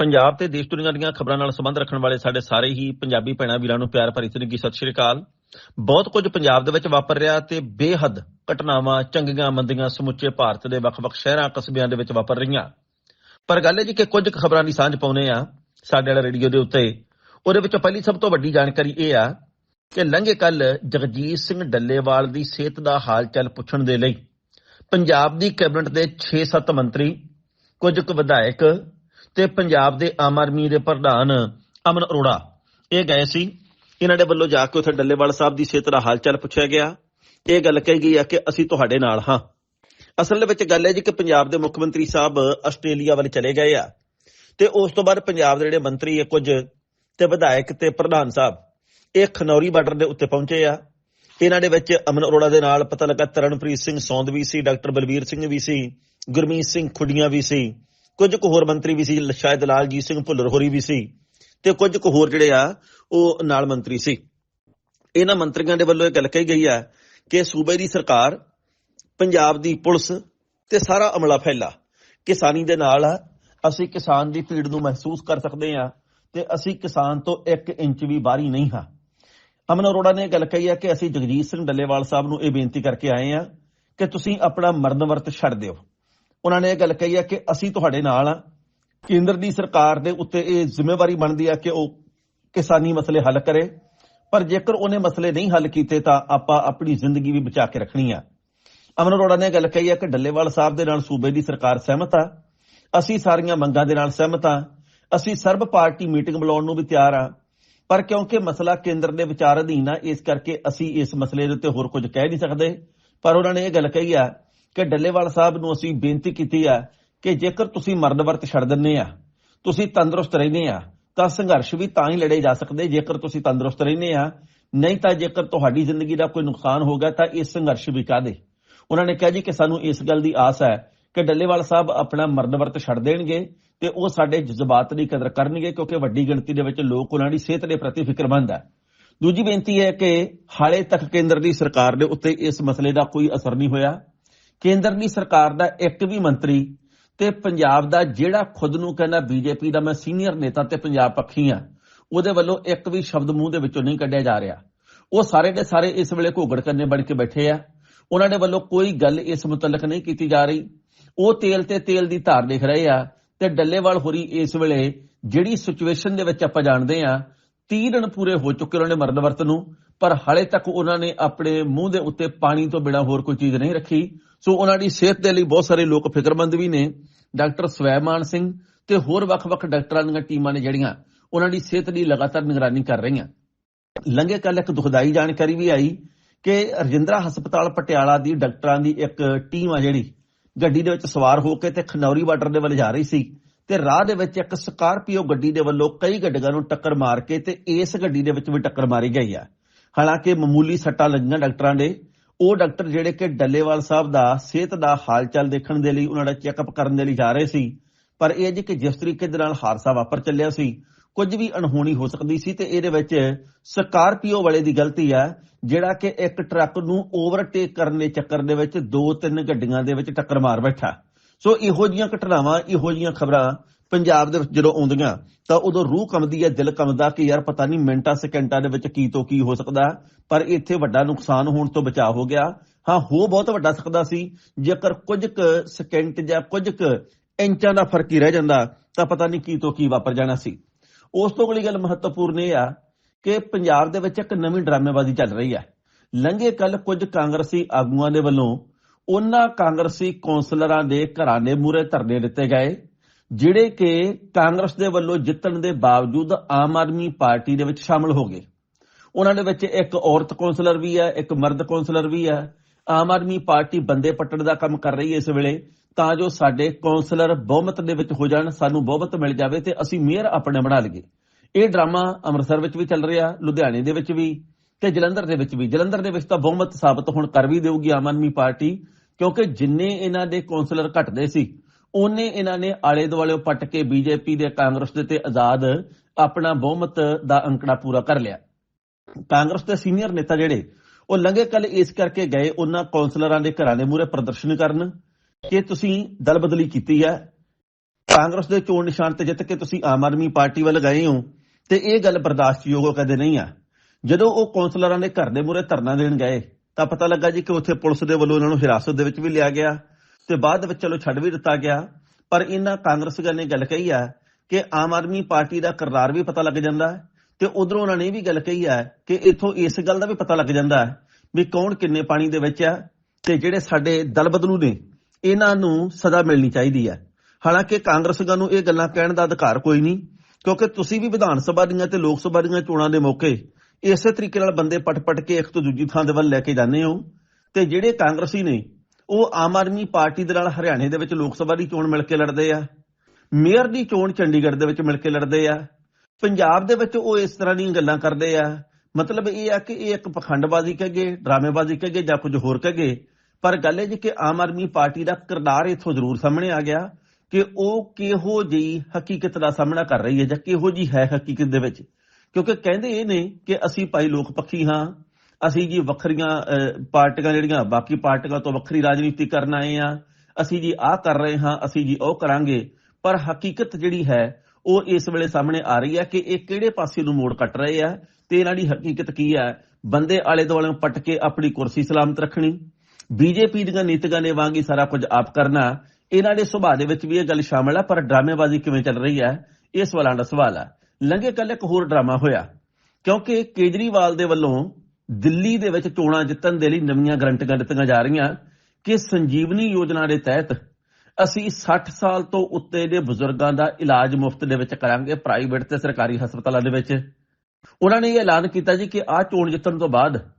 ਪੰਜਾਬ ਤੇ ਦੇਸ਼ ਦੁਨੀਆ ਦੀਆਂ ਖਬਰਾਂ ਨਾਲ ਸੰਬੰਧ ਰੱਖਣ ਵਾਲੇ ਸਾਡੇ ਸਾਰੇ ਹੀ ਪੰਜਾਬੀ ਭੈਣਾਂ ਵੀਰਾਂ ਨੂੰ ਪਿਆਰ ਭਰੀ ਤਨਗੀ ਸਤਿ ਸ਼੍ਰੀ ਅਕਾਲ। ਬਹੁਤ ਕੁਝ ਪੰਜਾਬ ਦੇ ਵਿੱਚ ਵਾਪਰ ਰਿਹਾ ਤੇ ਬੇਹੱਦ ਘਟਨਾਵਾਂ, ਚੰਗੀਆਂ ਮੰਦੀਆਂ ਸਮੁੱਚੇ ਭਾਰਤ ਦੇ ਵੱਖ-ਵੱਖ ਸ਼ਹਿਰਾਂ, ਕਸਬਿਆਂ ਦੇ ਵਿੱਚ ਵਾਪਰ ਰਹੀਆਂ। ਪਰ ਗੱਲ ਇਹ ਜੀ ਕਿ ਕੁਝ ਖਬਰਾਂ ਦੀ ਸਾਂਝ ਪਾਉਨੇ ਆ ਸਾਡੇ ਵਾਲੇ ਰੇਡੀਓ ਦੇ ਉੱਤੇ। ਉਹਦੇ ਵਿੱਚੋਂ ਪਹਿਲੀ ਸਭ ਤੋਂ ਵੱਡੀ ਜਾਣਕਾਰੀ ਇਹ ਆ ਕਿ ਲੰਘੇ ਕੱਲ ਜਗਜੀਤ ਸਿੰਘ ਡੱਲੇਵਾਲ ਦੀ ਸਿਹਤ ਦਾ ਹਾਲ ਚਾਲ ਪੁੱਛਣ ਦੇ ਲਈ ਪੰਜਾਬ ਦੀ ਕੈਬਨਿਟ ਦੇ 6-7 ਮੰਤਰੀ, ਕੁਝ ਕੁ ਵਿਧਾਇਕ ਤੇ ਪੰਜਾਬ ਦੇ ਆਮ ਆਦਮੀ ਦੇ ਪ੍ਰਧਾਨ ਅਮਨ ਅਰੋੜਾ। ਇਹ ਗਏ ਸੀ। ਇਹਨਾਂ ਦੇ ਵੱਲੋਂ ਜਾ ਕੇ ਉੱਥੇ ਡੱਲੇਵਾਲ ਸਾਹਿਬ ਦੀ ਸਿਹਤ ਦਾ ਹਾਲ ਚਾਲ ਪੁੱਛਿਆ ਗਿਆ। ਇਹ ਗੱਲ ਕਹੀ ਗਈ ਆ ਕਿ ਅਸੀਂ ਤੁਹਾਡੇ ਨਾਲ ਹਾਂ। ਅਸਲ ਦੇ ਵਿੱਚ ਗੱਲ ਹੈ ਜੀ ਕਿ ਪੰਜਾਬ ਦੇ ਮੁੱਖ ਮੰਤਰੀ ਸਾਹਿਬ ਆਸਟ੍ਰੇਲੀਆ ਵੱਲ ਚਲੇ ਗਏ ਆ। ਤੇ ਉਸ ਤੋਂ ਬਾਅਦ ਪੰਜਾਬ ਦੇ ਜਿਹੜੇ ਮੰਤਰੀ ਆ, ਕੁਝ ਤੇ ਵਿਧਾਇਕ ਤੇ ਪ੍ਰਧਾਨ ਸਾਹਿਬ, ਇਹ ਖਨੌਰੀ ਬਾਰਡਰ ਦੇ ਉੱਤੇ ਪਹੁੰਚੇ ਆ। ਇਹਨਾਂ ਦੇ ਵਿੱਚ ਅਮਨ ਅਰੋੜਾ ਦੇ ਨਾਲ ਪਤਾ ਲੱਗਾ ਤਰਨਪ੍ਰੀਤ ਸਿੰਘ ਸੌਂਦ ਵੀ ਸੀ, ਡਾਕਟਰ ਬਲਵੀਰ ਸਿੰਘ ਵੀ ਸੀ, ਗੁਰਮੀਤ ਸਿੰਘ ਖੁੱਡੀਆਂ ਵੀ ਸੀ। ਕੁਝ ਕੁ ਹੋਰ ਮੰਤਰੀ ਵੀ ਸੀ ਸ਼ਾਇਦ ਲਾਲਜੀਤ ਸਿੰਘ ਭੁੱਲਰ ਹੋਰੀ ਵੀ ਸੀ, ਤੇ ਕੁਝ ਕੁ ਹੋਰ ਜਿਹੜੇ ਆ, ਉਹ ਨਾਲ ਮੰਤਰੀ ਸੀ। ਇਹਨਾਂ ਮੰਤਰੀਆਂ ਦੇ ਵੱਲੋਂ ਇਹ ਗੱਲ ਕਹੀ ਗਈ ਆ ਕਿ ਸੂਬੇ ਦੀ ਸਰਕਾਰ, ਪੰਜਾਬ ਦੀ ਪੁਲਿਸ ਤੇ ਸਾਰਾ ਅਮਲਾ ਫੈਲਾ। ਕਿਸਾਨੀ ਦੇ ਨਾਲ ਅਸੀਂ ਕਿਸਾਨ ਦੀ ਪੀੜ ਨੂੰ ਮਹਿਸੂਸ ਕਰ ਸਕਦੇ ਹਾਂ ਤੇ ਅਸੀਂ ਕਿਸਾਨ ਤੋਂ 1 ਇੰਚ ਵੀ ਬਾਹਰੀ ਨਹੀਂ ਹਾਂ। ਅਮਨ ਅਰੋੜਾ ਨੇ ਇਹ ਗੱਲ ਕਹੀ ਹੈ ਕਿ ਅਸੀਂ ਜਗਜੀਤ ਸਿੰਘ ਡੱਲੇਵਾਲ ਸਾਹਿਬ ਨੂੰ ਇਹ ਬੇਨਤੀ ਕਰਕੇ ਆਏ ਆ ਕਿ ਤੁਸੀਂ ਆਪਣਾ ਮਰਨ ਵਰਤ ਛੱਡ ਦਿਓ। ਉਹਨਾਂ ਨੇ ਇਹ ਗੱਲ ਕਹੀ ਹੈ ਕਿ ਅਸੀਂ ਤੁਹਾਡੇ ਨਾਲ ਆ। ਕੇਂਦਰ ਦੀ ਸਰਕਾਰ ਦੇ ਉੱਤੇ ਇਹ ਜ਼ਿੰਮੇਵਾਰੀ ਬਣਦੀ ਹੈ ਕਿ ਉਹ ਕਿਸਾਨੀ ਮਸਲੇ ਹੱਲ ਕਰੇ। ਪਰ ਜੇਕਰ ਉਹਨੇ ਮਸਲੇ ਨਹੀਂ ਹੱਲ ਕੀਤੇ ਤਾਂ ਆਪਾਂ ਆਪਣੀ ਜ਼ਿੰਦਗੀ ਵੀ ਬਚਾ ਕੇ ਰੱਖਣੀ ਆ। ਅਮਨ ਅਰੋੜਾ ਨੇ ਇਹ ਗੱਲ ਕਹੀ ਹੈ ਕਿ ਡੱਲੇਵਾਲ ਸਾਹਿਬ ਦੇ ਨਾਲ ਸੂਬੇ ਦੀ ਸਰਕਾਰ ਸਹਿਮਤ ਆ। ਅਸੀਂ ਸਾਰੀਆਂ ਮੰਗਾਂ ਦੇ ਨਾਲ ਸਹਿਮਤ ਆ। ਅਸੀਂ ਸਰਬ ਪਾਰਟੀ ਮੀਟਿੰਗ ਬੁਲਾਉਣ ਨੂੰ ਵੀ ਤਿਆਰ ਆ। ਪਰ ਕਿਉਂਕਿ ਮਸਲਾ ਕੇਂਦਰ ਦੇ ਵਿਚਾਰ ਅਧੀਨ ਆ, ਇਸ ਕਰਕੇ ਅਸੀਂ ਇਸ ਮਸਲੇ ਦੇ ਉੱਤੇ ਹੋਰ ਕੁਝ ਕਹਿ ਨਹੀਂ ਸਕਦੇ। ਪਰ ਉਹਨਾਂ ਨੇ ਇਹ ਗੱਲ ਕਹੀ ਆ ਕਿ ਡੱਲੇਵਾਲ ਸਾਹਿਬ ਨੂੰ ਅਸੀਂ ਬੇਨਤੀ ਕੀਤੀ ਆ ਕਿ ਜੇਕਰ ਤੁਸੀਂ ਮਰਨ ਵਰਤ ਛੱਡ ਦਿੰਨੇ ਆ, ਤੁਸੀਂ ਤੰਦਰੁਸਤ ਰਹਿੰਦੇ ਆ, ਤਾਂ ਸੰਘਰਸ਼ ਵੀ ਤਾਂ ਹੀ ਲੜੇ ਜਾ ਸਕਦੇ ਜੇਕਰ ਤੁਸੀਂ ਤੰਦਰੁਸਤ ਰਹਿੰਦੇ ਆ। ਨਹੀਂ ਤਾਂ ਜੇਕਰ ਤੁਹਾਡੀ ਜ਼ਿੰਦਗੀ ਦਾ ਕੋਈ ਨੁਕਸਾਨ ਹੋ ਗਿਆ ਤਾਂ ਇਹ ਸੰਘਰਸ਼ ਵੀ ਕਾਦੇ ਉਹਨਾਂ ਨੇ ਕਿਹਾ ਜੀ ਕਿ ਸਾਨੂੰ ਇਸ ਗੱਲ ਦੀ ਆਸ ਹੈ ਕਿ ਡੱਲੇਵਾਲ ਸਾਹਿਬ ਆਪਣਾ ਮਰਨ ਵਰਤ ਛੱਡ ਦੇਣਗੇ ਤੇ ਉਹ ਸਾਡੇ ਜਜ਼ਬਾਤ ਦੀ ਕਦਰ ਕਰਨਗੇ ਕਿਉਂਕਿ ਵੱਡੀ ਗਿਣਤੀ ਦੇ ਵਿੱਚ ਲੋਕ ਉਹਨਾਂ ਦੀ ਸਿਹਤ ਦੇ ਪ੍ਰਤੀ ਫਿਕਰਮੰਦ ਹੈ ਦੂਜੀ ਬੇਨਤੀ ਹੈ ਕਿ ਹਾਲੇ ਤੱਕ ਕੇਂਦਰ ਦੀ ਸਰਕਾਰ ਦੇ ਉੱਤੇ ਇਸ ਮਸਲੇ ਦਾ ਕੋਈ ਅਸਰ ਨਹੀਂ ਹੋਇਆ। ਕੇਂਦਰ ਦੀ ਸਰਕਾਰ ਦਾ ਇੱਕ ਵੀ ਮੰਤਰੀ ਤੇ ਪੰਜਾਬ ਦਾ ਜਿਹੜਾ ਖੁਦ ਨੂੰ ਕਹਿੰਦਾ ਬੀਜੇਪੀ ਦਾ ਮੈਂ ਸੀਨੀਅਰ ਨੇਤਾ ਤੇ ਪੰਜਾਬ ਪੱਖੀ ਆ, ਉਹਦੇ ਵੱਲੋਂ ਇੱਕ ਵੀ ਸ਼ਬਦ ਮੂੰਹ ਦੇ ਵਿੱਚੋਂ ਨਹੀਂ ਕੱਢਿਆ ਜਾ ਰਿਹਾ। ਉਹ ਸਾਰੇ ਦੇ ਸਾਰੇ ਇਸ ਵੇਲੇ ਘੋਗੜ ਕਰਨੇ ਬਣ ਕੇ ਬੈਠੇ ਆ। ਉਹਨਾਂ ਦੇ ਵੱਲੋਂ ਕੋਈ ਗੱਲ ਇਸ ਮੁਤਲਕ ਨਹੀਂ ਕੀਤੀ ਜਾ ਰਹੀ। ਉਹ ਤੇਲ ਤੇ ਤੇਲ ਦੀ ਧਾਰ ਦੇਖ ਰਹੇ ਆ ਤੇ ਡੱਲੇਵਾਲ ਹੋਰੀ ਇਸ ਵੇਲੇ ਜਿਹੜੀ ਸਿਚੁਏਸ਼ਨ ਦੇ ਵਿੱਚ ਆਪਾਂ ਜਾਣਦੇ ਆ 30 ਦਿਨ ਪੂਰੇ ਹੋ ਚੁੱਕੇ ਉਹਨਾਂ ਨੇ ਮਰਨ ਵਰਤ ਨੂੰ। ਪਰ ਹਾਲੇ ਤੱਕ ਉਹਨਾਂ ਨੇ ਆਪਣੇ ਮੂੰਹ ਦੇ ਉੱਤੇ ਪਾਣੀ ਤੋਂ ਬਿਨਾ ਹੋਰ ਕੋਈ ਚੀਜ਼ ਨਹੀਂ ਰੱਖੀ। ਸੋ ਉਹਨਾਂ ਦੀ ਸਿਹਤ ਦੇ ਲਈ ਬਹੁਤ ਸਾਰੇ ਲੋਕ ਫਿਕਰਮੰਦ ਵੀ ਨੇ। ਡਾਕਟਰ ਸਵੈਮਾਨ ਸਿੰਘ ਤੇ ਹੋਰ ਵੱਖ-ਵੱਖ ਡਾਕਟਰਾਂ ਦੀਆਂ ਟੀਮਾਂ ਨੇ ਜਿਹੜੀਆਂ ਉਹਨਾਂ ਦੀ ਸਿਹਤ ਦੀ ਲਗਾਤਾਰ ਨਿਗਰਾਨੀ ਕਰ ਰਹੀਆਂ। ਲੰਘੇ ਕੱਲ ਇੱਕ ਦੁਖਦਾਈ ਜਾਣਕਾਰੀ ਵੀ ਆਈ ਕਿ ਰਜਿੰਦਰਾ ਹਸਪਤਾਲ ਪਟਿਆਲਾ ਦੀ ਡਾਕਟਰਾਂ ਦੀ ਇੱਕ ਟੀਮ ਆ ਜਿਹੜੀ ਗੱਡੀ ਦੇ ਵਿੱਚ ਸਵਾਰ ਹੋ ਕੇ ਤੇ ਖਨੌਰੀ ਬਾਰਡਰ ਦੇ ਵੱਲ ਜਾ ਰਹੀ ਸੀ ਤੇ ਰਾਹ ਦੇ ਵਿੱਚ ਇੱਕ ਸਕਾਰਪੀਓ ਗੱਡੀ ਦੇ ਵੱਲੋਂ ਕਈ ਗੱਡੀਆਂ ਨੂੰ ਟੱਕਰ ਮਾਰ ਕੇ ਤੇ ਇਸ ਗੱਡੀ ਦੇ ਵਿੱਚ ਵੀ ਟੱਕਰ ਮਾਰੀ ਗਈ ਆ। ਹਾਲਾਂਕਿ ਮਾਮੂਲੀ ਸੱਟਾਂ ਲੱਗੀਆਂ ਡਾਕਟਰਾਂ ਦੇ। ਉਹ ਡਾਕਟਰ ਜਿਹੜੇ ਕਿ ਡੱਲੇਵਾਲ ਸਾਹਿਬ ਦਾ ਸਿਹਤ ਦਾ ਹਾਲ ਚਾਲ ਦੇਖਣ ਦੇ ਲਈ ਉਹਨਾਂ ਦਾ ਚੈੱਕਅਪ ਕਰਨ ਦੇ ਲਈ ਜਾ ਰਹੇ ਸੀ, ਪਰ ਇਹ ਜੀ ਕਿ ਜਿਸ ਤਰੀਕੇ ਦੇ ਨਾਲ ਹਾਦਸਾ ਵਾਪਰ ਚੱਲਿਆ ਸੀ, ਕੁਝ ਵੀ ਅਣਹੋਣੀ ਹੋ ਸਕਦੀ ਸੀ ਤੇ ਇਹਦੇ ਵਿੱਚ ਸਕਾਰਪੀਓ ਵਾਲੇ ਦੀ ਗਲਤੀ ਹੈ, ਜਿਹੜਾ ਕਿ ਇੱਕ ਟਰੱਕ ਨੂੰ ਓਵਰਟੇਕ ਕਰਨ ਦੇ ਚੱਕਰ ਦੇ ਵਿੱਚ ਦੋ ਤਿੰਨ ਗੱਡੀਆਂ ਦੇ ਵਿੱਚ ਟੱਕਰ ਮਾਰ ਬੈਠਾ। ਸੋ ਇਹੋ ਜੀਆਂ ਘਟਨਾਵਾਂ, ਇਹੋ ਜੀਆਂ ਖਬਰਾਂ ਪੰਜਾਬ ਦੇ ਵਿੱਚ ਜਦੋਂ ਆਉਂਦੀਆਂ, ਤਾਂ ਉਦੋਂ ਰੂਹ ਕੰਬਦੀ ਹੈ, ਦਿਲ ਕੰਬਦਾ ਕਿ ਯਾਰ ਪਤਾ ਨਹੀਂ ਮਿੰਟਾਂ, ਸਕਿੰਟਾਂ ਦੇ ਵਿੱਚ ਕੀ ਤੋਂ ਕੀ ਹੋ ਸਕਦਾ। ਪਰ ਇੱਥੇ ਵੱਡਾ ਨੁਕਸਾਨ ਹੋਣ ਤੋਂ ਬਚਾਅ ਹੋ ਗਿਆ। ਹਾਂ, ਹੋ ਬਹੁਤ ਵੱਡਾ ਸਕਦਾ ਸੀ। ਜੇਕਰ ਕੁਝ ਕੁ ਸਕਿੰਟ ਜਾਂ ਕੁਝ ਕੁ ਇੰਚਾਂ ਦਾ ਫ਼ਰਕ ਹੀ ਰਹਿ ਜਾਂਦਾ, ਤਾਂ ਪਤਾ ਨਹੀਂ ਕੀ ਤੋਂ ਕੀ ਵਾਪਰ ਜਾਣਾ ਸੀ। ਉਸ ਤੋਂ ਅਗਲੀ ਗੱਲ ਮਹੱਤਵਪੂਰਨ ਇਹ ਆ ਕਿ ਪੰਜਾਬ ਦੇ ਵਿੱਚ ਇੱਕ ਨਵੀਂ ਡਰਾਮੇਬਾਜ਼ੀ ਚੱਲ ਰਹੀ ਹੈ। ਲੰਘੇ ਕੱਲ ਕੁਝ ਕਾਂਗਰਸੀ ਆਗੂਆਂ ਦੇ ਵੱਲੋਂ, ਉਹਨਾਂ ਕਾਂਗਰਸੀ ਕੌਂਸਲਰਾਂ ਦੇ ਘਰਾਂ ਦੇ ਮੂਹਰੇ ਧਰਨੇ ਦਿੱਤੇ ਗਏ। ਜਿਹੜੇ ਕਿ ਕਾਂਗਰਸ ਦੇ ਵੱਲੋਂ ਜਿੱਤਣ ਦੇ ਬਾਵਜੂਦ ਆਮ ਆਦਮੀ ਪਾਰਟੀ ਦੇ ਵਿੱਚ ਸ਼ਾਮਲ ਹੋ ਗਏ। ਉਹਨਾਂ ਦੇ ਵਿੱਚ ਇੱਕ ਔਰਤ ਕੌਂਸਲਰ ਵੀ ਹੈ, ਇੱਕ ਮਰਦ ਕੌਂਸਲਰ ਵੀ ਹੈ। ਆਮ ਆਦਮੀ ਪਾਰਟੀ ਬੰਦੇ ਪੱਟਣ ਦਾ ਕੰਮ ਕਰ ਰਹੀ ਹੈ ਇਸ ਵੇਲੇ, ਤਾਂ ਜੋ ਸਾਡੇ ਕੌਂਸਲਰ ਬਹੁਮਤ ਦੇ ਵਿੱਚ ਹੋ ਜਾਣ, ਸਾਨੂੰ ਬਹੁਮਤ ਮਿਲ ਜਾਵੇ ਤੇ ਅਸੀਂ ਮੇਅਰ ਆਪਣੇ ਬਣਾ ਲਈਏ। ਇਹ ਡਰਾਮਾ ਅੰਮ੍ਰਿਤਸਰ ਵਿੱਚ ਵੀ ਚੱਲ ਰਿਹਾ, ਲੁਧਿਆਣੇ ਦੇ ਵਿੱਚ ਵੀ ਤੇ ਜਲੰਧਰ ਦੇ ਵਿੱਚ ਵੀ। ਜਲੰਧਰ ਦੇ ਵਿੱਚ ਤਾਂ ਬਹੁਮਤ ਸਾਬਤ ਹੁਣ ਕਰ ਵੀ ਦੇਊਗੀ ਆਮ ਆਦਮੀ ਪਾਰਟੀ, ਕਿਉਂਕਿ ਜਿੰਨੇ ਇਹਨਾਂ ਦੇ ਕੌਂਸਲਰ ਘਟਦੇ ਸੀ ਉਹਨੇ ਇਹਨਾਂ ਨੇ ਆਲੇ ਦੁਆਲੇ ਪੱਟ ਕੇ ਬੀਜੇਪੀ ਦੇ ਕਾਂਗਰਸ ਦੇ ਤੇ ਆਜ਼ਾਦ ਆਪਣਾ ਬਹੁਮਤ ਦਾ ਅੰਕੜਾ ਪੂਰਾ ਕਰ ਲਿਆ। ਕਾਂਗਰਸ ਦੇ ਸੀਨੀਅਰ ਨੇਤਾ ਜਿਹੜੇ, ਉਹ ਲੰਘੇ ਕੱਲ ਇਸ ਕਰਕੇ ਗਏ ਉਹਨਾਂ ਕੌਂਸਲਰਾਂ ਦੇ ਘਰਾਂ ਦੇ ਮੂਹਰੇ ਪ੍ਰਦਰਸ਼ਨ ਕਰਨ ਕਿ ਤੁਸੀਂ ਦਲ ਬਦਲੀ ਕੀਤੀ ਹੈ। ਕਾਂਗਰਸ ਦੇ ਚੋਣ ਨਿਸ਼ਾਨ ਤੇ ਜਿੱਤ ਕੇ ਤੁਸੀਂ ਆਮ ਆਦਮੀ ਪਾਰਟੀ ਵੱਲ ਗਏ ਹੋ ਤੇ ਇਹ ਗੱਲ ਬਰਦਾਸ਼ਤਯੋਗ ਕਦੇ ਨਹੀਂ ਆ। ਜਦੋਂ ਉਹ ਕੌਂਸਲਰਾਂ ਦੇ ਘਰ ਦੇ ਮੂਹਰੇ ਧਰਨਾ ਦੇਣ ਗਏ ਤਾਂ ਪਤਾ ਲੱਗਾ ਜੀ ਕਿ ਉੱਥੇ ਪੁਲਿਸ ਦੇ ਵੱਲੋਂ ਉਹਨਾਂ ਨੂੰ ਹਿਰਾਸਤ ਦੇ ਵਿੱਚ ਵੀ ਲਿਆ ਗਿਆ। ਤੇ ਬਾਅਦ ਵਿੱਚ ਚਲੋ ਛੱਡ ਵੀ ਦਿੱਤਾ ਗਿਆ। ਪਰ ਇਹਨਾਂ ਕਾਂਗਰਸੀਆਂ ਨੇ ਗੱਲ ਕਹੀ ਆ ਕਿ ਆਮ ਆਦਮੀ ਪਾਰਟੀ ਦਾ ਕਿਰਦਾਰ ਵੀ ਪਤਾ ਲੱਗ ਜਾਂਦਾ ਹੈ ਤੇ ਉਧਰੋਂ ਉਹਨਾਂ ਨੇ ਇਹ ਵੀ ਗੱਲ ਕਹੀ ਆ ਕਿ ਇੱਥੋਂ ਇਸ ਗੱਲ ਦਾ ਵੀ ਪਤਾ ਲੱਗ ਜਾਂਦਾ ਹੈ ਵੀ ਕੌਣ ਕਿੰਨੇ ਪਾਣੀ ਦੇ ਵਿੱਚ ਆ ਤੇ ਜਿਹੜੇ ਸਾਡੇ ਦਲ ਬਦਲੂ ਨੇ, ਇਹਨਾਂ ਨੂੰ ਸਜ਼ਾ ਮਿਲਣੀ ਚਾਹੀਦੀ ਹੈ। ਹਾਲਾਂਕਿ ਕਾਂਗਰਸੀਆਂ ਨੂੰ ਇਹ ਗੱਲਾਂ ਕਹਿਣ ਦਾ ਅਧਿਕਾਰ ਕੋਈ ਨਹੀਂ, ਕਿਉਂਕਿ ਤੁਸੀਂ ਵੀ ਵਿਧਾਨ ਸਭਾ ਦੀਆਂ ਤੇ ਲੋਕ ਸਭਾ ਦੀਆਂ ਚੋਣਾਂ ਦੇ ਮੌਕੇ ਇਸੇ ਤਰੀਕੇ ਨਾਲ ਬੰਦੇ ਪਟ-ਪਟ ਕੇ ਇੱਕ ਤੋਂ ਦੂਜੀ ਥਾਂ ਦੇ ਵੱਲ ਲੈ ਕੇ ਜਾਂਦੇ ਹੋ ਤੇ ਜਿਹੜੇ ਕਾਂਗਰਸੀ ਨੇ ਉਹ ਆਮ ਆਦਮੀ ਪਾਰਟੀ ਦੇ ਨਾਲ ਹਰਿਆਣੇ ਦੇ ਵਿੱਚ ਲੋਕ ਸਭਾ ਦੀ ਚੋਣ ਮਿਲ ਕੇ ਲੜਦੇ ਆ, ਮੇਅਰ ਦੀ ਚੋਣ ਚੰਡੀਗੜ੍ਹ ਦੇ ਵਿੱਚ ਮਿਲ ਕੇ ਲੜਦੇ ਆ, ਪੰਜਾਬ ਦੇ ਵਿੱਚ ਉਹ ਇਸ ਤਰ੍ਹਾਂ ਦੀਆਂ ਗੱਲਾਂ ਕਰਦੇ ਆ, ਮਤਲਬ ਇਹ ਆ ਕਿ ਇਹ ਇੱਕ ਪਖੰਡਬਾਜ਼ੀ ਕਹਗੇ ਡਰਾਮੇਬਾਜ਼ੀ ਕਹਗੇ ਜਾਂ ਕੁਝ ਹੋਰ ਕਹਗੇ ਪਰ ਗੱਲ ਇਹ ਜੀ ਕਿ ਆਮ ਆਦਮੀ ਪਾਰਟੀ ਦਾ ਕਿਰਦਾਰ ਇੱਥੋਂ ਜ਼ਰੂਰ ਸਾਹਮਣੇ ਆ ਗਿਆ ਕਿ ਉਹ ਕਿਹੋ ਜਿਹੀ ਹਕੀਕਤ ਦਾ ਸਾਹਮਣਾ ਕਰ ਰਹੀ ਹੈ ਜਾਂ ਕਿਹੋ ਜਿਹੀ ਹੈ ਹਕੀਕਤ ਦੇ ਵਿੱਚ, ਕਿਉਂਕਿ ਕਹਿੰਦੇ ਇਹ ਨੇ ਕਿ ਅਸੀਂ ਭਾਈ ਲੋਕ ਪੱਖੀ ਹਾਂ ਅਸੀਂ ਜੀ ਵੱਖਰੀਆਂ ਪਾਰਟੀਆਂ ਜਿਹੜੀਆਂ, ਬਾਕੀ ਪਾਰਟੀਆਂ ਤੋਂ ਵੱਖਰੀ ਰਾਜਨੀਤੀ ਕਰਨ ਆਏ ਆ ਅਸੀਂ ਜੀ ਆਹ ਕਰ ਰਹੇ ਹਾਂ, ਅਸੀਂ ਜੀ ਉਹ ਕਰਾਂਗੇ। ਪਰ ਹਕੀਕਤ ਜਿਹੜੀ ਹੈ, ਉਹ ਇਸ ਵੇਲੇ ਸਾਹਮਣੇ ਆ ਰਹੀ ਹੈ ਕਿ ਇਹ ਕਿਹੜੇ ਪਾਸੇ ਨੂੰ ਮੋੜ ਕੱਟ ਰਹੇ ਆ ਤੇ ਇਹਨਾਂ ਦੀ ਹਕੀਕਤ ਕੀ ਹੈ? ਬੰਦੇ ਆਲੇ ਦੁਆਲੇ ਪਟ ਕੇ ਆਪਣੀ ਕੁਰਸੀ ਸਲਾਮਤ ਰੱਖਣੀ, ਬੀਜੇਪੀ ਦੀਆਂ ਨੀਤੀਆਂ ਨੇ ਵਾਂਗੀ ਸਾਰਾ ਕੁਝ ਆਪ ਕਰਨਾ, ਇਹਨਾਂ ਦੇ ਸੁਭਾਅ ਦੇ ਵਿੱਚ ਵੀ ਇਹ ਗੱਲ ਸ਼ਾਮਲ ਹੈ, ਪਰ ਡਰਾਮੇਬਾਜ਼ੀ ਕਿਵੇਂ ਚੱਲ ਰਹੀ ਹੈ? ਇਹ ਸਵਾਲਾਂ ਦਾ ਸਵਾਲ ਹੈ। ਲੰਘੇ ਕੱਲ ਇੱਕ ਹੋਰ ਡਰਾਮਾ ਹੋਇਆ, ਕਿਉਂਕਿ ਕੇਜਰੀਵਾਲ ਦੇ ਵੱਲੋਂ ਦਿੱਲੀ ਦੇ ਵਿੱਚ ਚੋਣਾਂ ਜਿੱਤਣ ਦੇ ਲਈ ਨਵੀਆਂ ਗਰੰਟੀਆਂ ਦਿੱਤੀਆਂ ਜਾ ਰਹੀਆਂ ਕਿ ਸੰਜੀਵਨੀ ਯੋਜਨਾ ਦੇ ਤਹਿਤ ਅਸੀਂ 60 ਸਾਲ ਤੋਂ ਉੱਤੇ ਦੇ ਬਜ਼ੁਰਗਾਂ ਦਾ ਇਲਾਜ ਮੁਫਤ ਦੇ ਵਿੱਚ ਕਰਾਂਗੇ ਪ੍ਰਾਈਵੇਟ ਤੇ ਸਰਕਾਰੀ ਹਸਪਤਾਲਾਂ ਦੇ ਵਿੱਚ। ਉਹਨਾਂ ਨੇ ਇਹ ਐਲਾਨ ਕੀਤਾ ਜੀ ਕਿ ਆਹ ਚੋਣ ਜਿੱਤਣ ਤੋਂ ਬਾਅਦ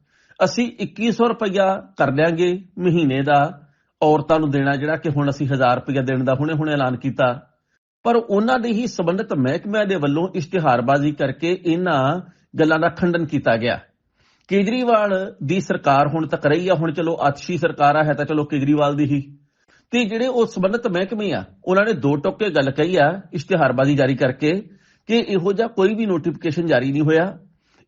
ਅਸੀਂ 2100 ਰੁਪਇਆ ਕਰ ਦਿਆਂਗੇ ਮਹੀਨੇ ਦਾ ਔਰਤਾਂ ਨੂੰ ਦੇਣਾ, ਜਿਹੜਾ ਕਿ ਹੁਣ ਅਸੀਂ 1000 ਰੁਪਇਆ ਦੇਣ ਦਾ ਹੁਣੇ ਹੁਣੇ ਐਲਾਨ ਕੀਤਾ। ਪਰ ਉਹਨਾਂ ਦੇ ਹੀ ਸਬੰਧਤ ਮਹਿਕਮਿਆਂ ਦੇ ਵੱਲੋਂ ਇਸ਼ਤਿਹਾਰਬਾਜ਼ੀ ਕਰਕੇ ਇਹਨਾਂ ਗੱਲਾਂ ਦਾ ਖੰਡਨ ਕੀਤਾ ਗਿਆ। ਕੇਜਰੀਵਾਲ ਦੀ ਸਰਕਾਰ ਹੁਣ ਤੱਕ ਰਹੀ ਆ, ਹੁਣ ਚਲੋ ਆਤਸ਼ੀ ਸਰਕਾਰ ਆ, ਹੈ ਤਾਂ ਚਲੋ ਕੇਜਰੀਵਾਲ ਦੀ ਹੀ। ਤੇ ਜਿਹੜੇ ਉਹ ਸਬੰਧਤ ਮਹਿਕਮੇ ਆ, ਉਹਨਾਂ ਨੇ ਦੋ ਟੋਕੇ ਗੱਲ ਕਹੀ ਆ, ਇਸ਼ਤਿਹਾਰਬਾਜ਼ੀ ਜਾਰੀ ਕਰਕੇ ਕਿ ਇਹੋ ਜਿਹਾ ਕੋਈ ਵੀ ਨੋਟੀਫਿਕੇਸ਼ਨ ਜਾਰੀ ਨਹੀਂ ਹੋਇਆ।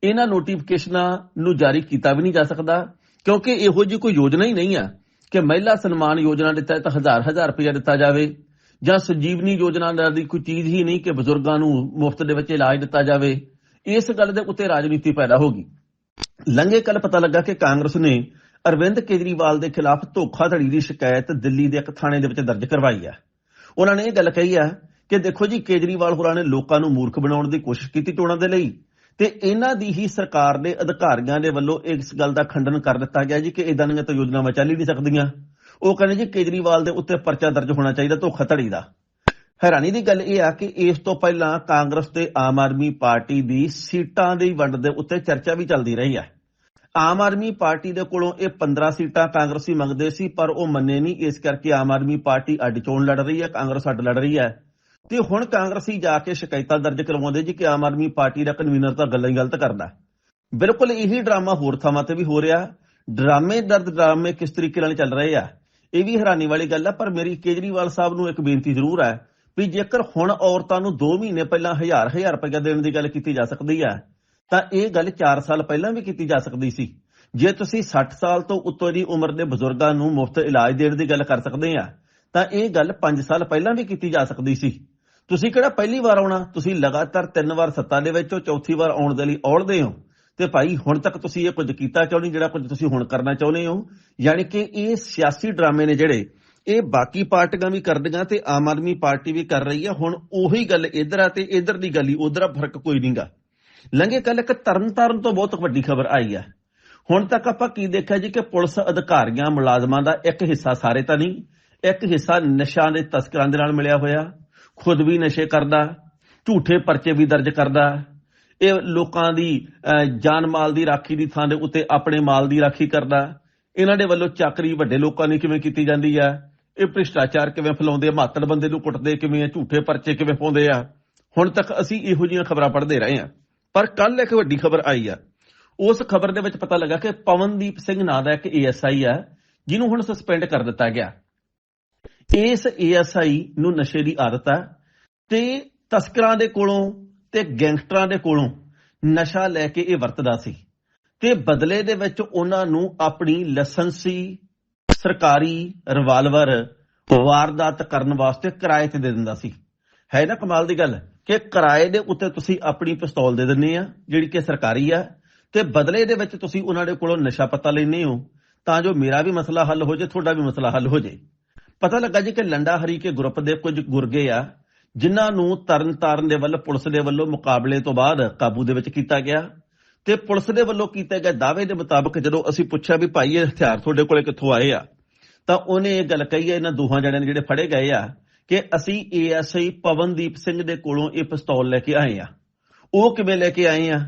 ਇਹਨਾਂ ਨੋਟੀਫਿਕੇਸ਼ਨਾਂ ਨੂੰ ਜਾਰੀ ਕੀਤਾ ਵੀ ਨਹੀਂ ਜਾ ਸਕਦਾ, ਕਿਉਂਕਿ ਇਹੋ ਜਿਹੀ ਕੋਈ ਯੋਜਨਾ ਹੀ ਨਹੀਂ ਆ ਕਿ ਮਹਿਲਾ ਸਨਮਾਨ ਯੋਜਨਾ ਦੇ ਤਹਿਤ ਹਜ਼ਾਰ ਹਜ਼ਾਰ ਰੁਪਏ ਦਿੱਤਾ ਜਾਵੇ, ਜਾਂ ਸੰਜੀਵਨੀ ਯੋਜਨਾ ਦੀ ਕੋਈ ਚੀਜ਼ ਹੀ ਨਹੀਂ ਕਿ ਬਜ਼ੁਰਗਾਂ ਨੂੰ ਮੁਫਤ ਦੇ ਵਿੱਚ ਇਲਾਜ ਦਿੱਤਾ ਜਾਵੇ। ਇਸ ਗੱਲ ਦੇ ਉੱਤੇ ਰਾਜਨੀਤੀ ਪੈਦਾ ਹੋ ਗਈ। ਲੰਘੇ ਕੱਲ ਪਤਾ ਲੱਗਾ ਕਿ ਕਾਂਗਰਸ ਨੇ ਅਰਵਿੰਦ ਕੇਜਰੀਵਾਲ ਦੇ ਖਿਲਾਫ ਧੋਖਾਧੜੀ ਦੀ ਸ਼ਿਕਾਇਤ ਦਿੱਲੀ ਦੇ ਇੱਕ ਥਾਣੇ ਦੇ ਵਿੱਚ ਦਰਜ ਕਰਵਾਈ ਹੈ। ਉਹਨਾਂ ਨੇ ਇਹ ਗੱਲ ਕਹੀ ਹੈ ਕਿ ਦੇਖੋ ਜੀ, ਕੇਜਰੀਵਾਲ ਹੋਰਾਂ ਨੇ ਲੋਕਾਂ ਨੂੰ ਮੂਰਖ ਬਣਾਉਣ ਦੀ ਕੋਸ਼ਿਸ਼ ਕੀਤੀ ਚੋਣਾਂ ਦੇ ਲਈ ਤੇ ਇਹਨਾਂ ਦੀ ਹੀ ਸਰਕਾਰ ਦੇ ਅਧਿਕਾਰੀਆਂ ਦੇ ਵੱਲੋਂ ਇਸ ਗੱਲ ਦਾ ਖੰਡਨ ਕਰ ਦਿੱਤਾ ਗਿਆ ਜੀ ਕਿ ਇਦਾਂ ਦੀਆਂ ਤਾਂ ਯੋਜਨਾਵਾਂ ਚੱਲ ਹੀ ਨਹੀਂ ਸਕਦੀਆਂ। ਉਹ ਕਹਿੰਦੇ ਜੀ, ਕੇਜਰੀਵਾਲ ਦੇ ਉੱਤੇ ਪਰਚਾ ਦਰਜ ਹੋਣਾ ਚਾਹੀਦਾ ਧੋਖਾਧੜੀ ਦਾ। ਹੈਰਾਨੀ ਦੀ ਗੱਲ ਇਹ ਆ ਕਿ ਇਸ ਤੋਂ ਪਹਿਲਾਂ ਕਾਂਗਰਸ ਤੇ ਆਮ ਆਦਮੀ ਪਾਰਟੀ ਦੀ ਸੀਟਾਂ ਦੀ ਵੰਡ ਦੇ ਉੱਤੇ ਚਰਚਾ ਵੀ ਚੱਲਦੀ ਰਹੀ ਹੈ। ਆਮ ਆਦਮੀ ਪਾਰਟੀ ਦੇ ਕੋਲੋਂ ਇਹ 15 ਸੀਟਾਂ ਕਾਂਗਰਸੀ ਮੰਗਦੇ ਸੀ, ਪਰ ਉਹ ਮੰਨੇ ਨਹੀਂ। ਇਸ ਕਰਕੇ ਆਮ ਆਦਮੀ ਪਾਰਟੀ ਅੱਡ ਚੋਣ ਲੜ ਰਹੀ ਹੈ, ਕਾਂਗਰਸ ਅੱਡ ਲੜ ਰਹੀ ਹੈ। ਤੇ ਹੁਣ ਕਾਂਗਰਸੀ ਜਾ ਕੇ ਸ਼ਿਕਾਇਤਾਂ ਦਰਜ ਕਰਵਾਉਂਦੇ ਜੀ ਕਿ ਆਮ ਆਦਮੀ ਪਾਰਟੀ ਦਾ ਕਨਵੀਨਰ ਤਾਂ ਗੱਲਾਂ ਹੀ ਗਲਤ ਕਰਦਾ ਬਿਲਕੁਲ ਇਹੀ ਡਰਾਮਾ ਹੋਰ ਥਾਵਾਂ ਤੇ ਵੀ ਹੋ ਰਿਹਾ। ਡਰਾਮੇ ਦਰਦ ਡਰਾਮੇ ਕਿਸ ਤਰੀਕੇ ਨਾਲ ਚੱਲ ਰਹੇ ਆ, ਇਹ ਵੀ ਹੈਰਾਨੀ ਵਾਲੀ ਗੱਲ ਹੈ ਪਰ ਮੇਰੀ ਕੇਜਰੀਵਾਲ ਸਾਹਿਬ ਨੂੰ ਇੱਕ ਬੇਨਤੀ ਜ਼ਰੂਰ ਹੈ ਵੀ ਜੇਕਰ ਹੁਣ ਔਰਤਾਂ ਨੂੰ 2 ਮਹੀਨੇ ਪਹਿਲਾਂ ਹਜ਼ਾਰ ਹਜ਼ਾਰ ਰੁਪਏ ਦੇਣ ਦੀ ਗੱਲ ਕੀਤੀ ਜਾ ਸਕਦੀ ਹੈ, ਤਾਂ ਇਹ ਗੱਲ 4 ਸਾਲ ਪਹਿਲਾਂ ਵੀ ਕੀਤੀ ਜਾ ਸਕਦੀ ਸੀ। ਜੇ ਤੁਸੀਂ 60 ਸਾਲ ਤੋਂ ਉੱਤੋਂ ਦੀ ਉਮਰ ਦੇ ਬਜ਼ੁਰਗਾਂ ਨੂੰ ਮੁਫਤ ਇਲਾਜ ਦੇਣ ਦੀ ਗੱਲ ਕਰ ਸਕਦੇ ਆ, ਤਾਂ ਇਹ ਗੱਲ 5 ਸਾਲ ਪਹਿਲਾਂ ਵੀ ਕੀਤੀ ਜਾ ਸਕਦੀ ਸੀ। ਤੁਸੀਂ ਕਿਹੜਾ ਪਹਿਲੀ ਵਾਰ ਆਉਣਾ? ਤੁਸੀਂ ਲਗਾਤਾਰ ਤਿੰਨ ਵਾਰ ਸੱਤਾ ਦੇ ਵਿੱਚ ਚੌਥੀ ਵਾਰ ਆਉਣ ਦੇ ਲਈ ਔੜਦੇ ਹੋ। ਤੇ ਭਾਈ, ਹੁਣ ਤੱਕ ਤੁਸੀਂ ਇਹ ਕੁਝ ਕੀਤਾ ਕਿਉਂ ਜਿਹੜਾ ਕੁਝ ਤੁਸੀਂ ਹੁਣ ਕਰਨਾ ਚਾਹੁੰਦੇ ਹੋ? ਯਾਨੀ ਕਿ ਇਹ ਸਿਆਸੀ ਡਰਾਮੇ ਨੇ ਜਿਹੜੇ ਇਹ ਬਾਕੀ ਪਾਰਟੀਆਂ ਵੀ ਕਰਦੀਆਂ ਤੇ ਆਮ ਆਦਮੀ ਪਾਰਟੀ ਵੀ ਕਰ ਰਹੀ ਹੈ ਹੁਣ ਉਹੀ ਗੱਲ ਇਧਰ ਆ ਤੇ ਇਧਰ ਦੀ ਗੱਲ ਹੀ, ਉਧਰ ਫ਼ਰਕ ਕੋਈ ਨਹੀਂਗਾ। ਲੰਘੇ ਕੱਲ ਇੱਕ ਤਰਨਤਾਰਨ ਤੋਂ ਬਹੁਤ ਵੱਡੀ ਖਬਰ ਆਈ ਹੈ ਹੁਣ ਤੱਕ ਆਪਾਂ ਕੀ ਦੇਖਿਆ ਜੀ ਕਿ ਪੁਲਿਸ ਅਧਿਕਾਰੀਆਂ ਮੁਲਾਜ਼ਮਾਂ ਦਾ ਇੱਕ ਹਿੱਸਾ ਸਾਰੇ ਤਾਂ ਨਹੀਂ, ਇੱਕ ਹਿੱਸਾ ਨਸ਼ਾ ਦੇ ਤਸਕਰਾਂ ਦੇ ਨਾਲ ਮਿਲਿਆ ਹੋਇਆ। ਖੁਦ ਵੀ ਨਸ਼ੇ ਕਰਦਾ, ਝੂਠੇ ਪਰਚੇ ਵੀ ਦਰਜ ਕਰਦਾ। ਇਹ ਲੋਕਾਂ ਦੀ ਜਾਨ ਮਾਲ ਦੀ ਰਾਖੀ ਦੀ ਥਾਂ ਦੇ ਉੱਤੇ ਆਪਣੇ ਮਾਲ ਦੀ ਰਾਖੀ ਕਰਦਾ। ਇਹਨਾਂ ਦੇ ਵੱਲੋਂ ਚੱਕਰੀ ਵੱਡੇ ਲੋਕਾਂ ਨੇ ਕਿਵੇਂ ਕੀਤੀ ਜਾਂਦੀ ਹੈ ਇਹ ਭ੍ਰਿਸ਼ਟਾਚਾਰ ਕਿਵੇਂ ਫੈਲਾਉਂਦੇ ਆ? ਮਾਤੜ ਬੰਦੇ ਨੂੰ ਕੁੱਟਦੇ ਕਿਵੇਂ ਆ? ਝੂਠੇ ਪਰਚੇ ਕਿਵੇਂ ਪਾਉਂਦੇ ਆ? ਹੁਣ ਤੱਕ ਅਸੀਂ ਇਹੋ ਜਿਹੀਆਂ ਖਬਰਾਂ ਪੜ੍ਹਦੇ ਰਹੇ ਆ ਪਰ ਕੱਲ ਇੱਕ ਵੱਡੀ ਖਬਰ ਆਈ ਆ। ਉਸ ਖਬਰ ਦੇ ਵਿੱਚ ਪਤਾ ਲੱਗਾ ਕਿ ਪਵਨਦੀਪ ਸਿੰਘ ਨਾਂ ਦਾ ਇੱਕ ਏਐਸਆਈ ਆ, ਜਿਹਨੂੰ ਹੁਣ ਸਸਪੈਂਡ ਕਰ ਦਿੱਤਾ ਗਿਆ। ਇਸ ਏਐਸਆਈ ਨੂੰ ਨਸ਼ੇ ਦੀ ਆਦਤ ਆ ਤੇ ਤਸਕਰਾਂ ਦੇ ਕੋਲੋਂ ਤੇ ਗੈਂਗਸਟਰਾਂ ਦੇ ਕੋਲੋਂ ਨਸ਼ਾ ਲੈ ਕੇ ਇਹ ਵਰਤਦਾ ਸੀ। ਤੇ ਬਦਲੇ ਦੇ ਵਿੱਚ ਉਹਨਾਂ ਨੂੰ ਆਪਣੀ ਲਾਇਸੈਂਸੀ ਸਰਕਾਰੀ ਰਿਵਾਲਵਰ ਵਾਰਦਾਤ ਕਰਨ ਵਾਸਤੇ ਕਿਰਾਏ ਤੇ ਦੇ ਦਿੰਦਾ ਸੀ। ਹੈ ਨਾ ਕਮਾਲ ਦੀ ਗੱਲ? ਕਿ ਕਿਰਾਏ ਦੇ ਉੱਤੇ ਤੁਸੀਂ ਆਪਣੀ ਪਿਸਤੌਲ ਦੇ ਦਿੰਦੇ ਆ, ਜਿਹੜੀ ਕਿ ਸਰਕਾਰੀ ਆ, ਤੇ ਬਦਲੇ ਦੇ ਵਿੱਚ ਤੁਸੀਂ ਉਹਨਾਂ ਦੇ ਕੋਲੋਂ ਨਸ਼ਾ ਪਤਾ ਲੈਂਦੇ ਹੋ, ਤਾਂ ਜੋ ਮੇਰਾ ਵੀ ਮਸਲਾ ਹੱਲ ਹੋ ਜੇ, ਤੁਹਾਡਾ ਵੀ ਮਸਲਾ ਹੱਲ ਹੋ ਜੇ। ਪਤਾ ਲੱਗਾ ਜੀ ਕਿ ਲੰਡਾ ਹਰੀ ਕੇ ਗਰੁੱਪ ਦੇ ਕੁਝ ਗੁਰਗੇ ਆ, ਜਿਨ੍ਹਾਂ ਨੂੰ ਤਰਨ ਤਾਰਨ ਦੇ ਵੱਲ, ਪੁਲਿਸ ਦੇ ਵੱਲੋਂ ਮੁਕਾਬਲੇ ਤੋਂ ਬਾਅਦ ਕਾਬੂ ਦੇ ਵਿੱਚ ਕੀਤਾ ਗਿਆ, ਤੇ ਪੁਲਿਸ ਦੇ ਵੱਲੋਂ ਕੀਤੇ ਗਏ ਦਾਅਵੇ ਦੇ ਮੁਤਾਬਕ ਜਦੋਂ ਅਸੀਂ ਪੁੱਛਿਆ ਵੀ ਭਾਈ ਇਹ ਹਥਿਆਰ ਤੁਹਾਡੇ ਕੋਲੇ ਕਿੱਥੋਂ ਆਏ ਆ ਤਾਂ ਉਹਨੇ ਇਹ ਗੱਲ ਕਹੀ ਹੈ, ਇਹਨਾਂ ਦੋਹਾਂ ਜਣਿਆਂ ਨੇ ਜਿਹੜੇ ਫੜੇ ਗਏ ਆ, ਕਿ ਅਸੀਂ ਏਐਸਆਈ ਪਵਨਦੀਪ ਸਿੰਘ ਦੇ ਕੋਲੋਂ ਇਹ ਪਿਸਤੌਲ ਲੈ ਕੇ ਆਏ ਆ। ਉਹ ਕਿਵੇਂ ਲੈ ਕੇ ਆਏ ਆ?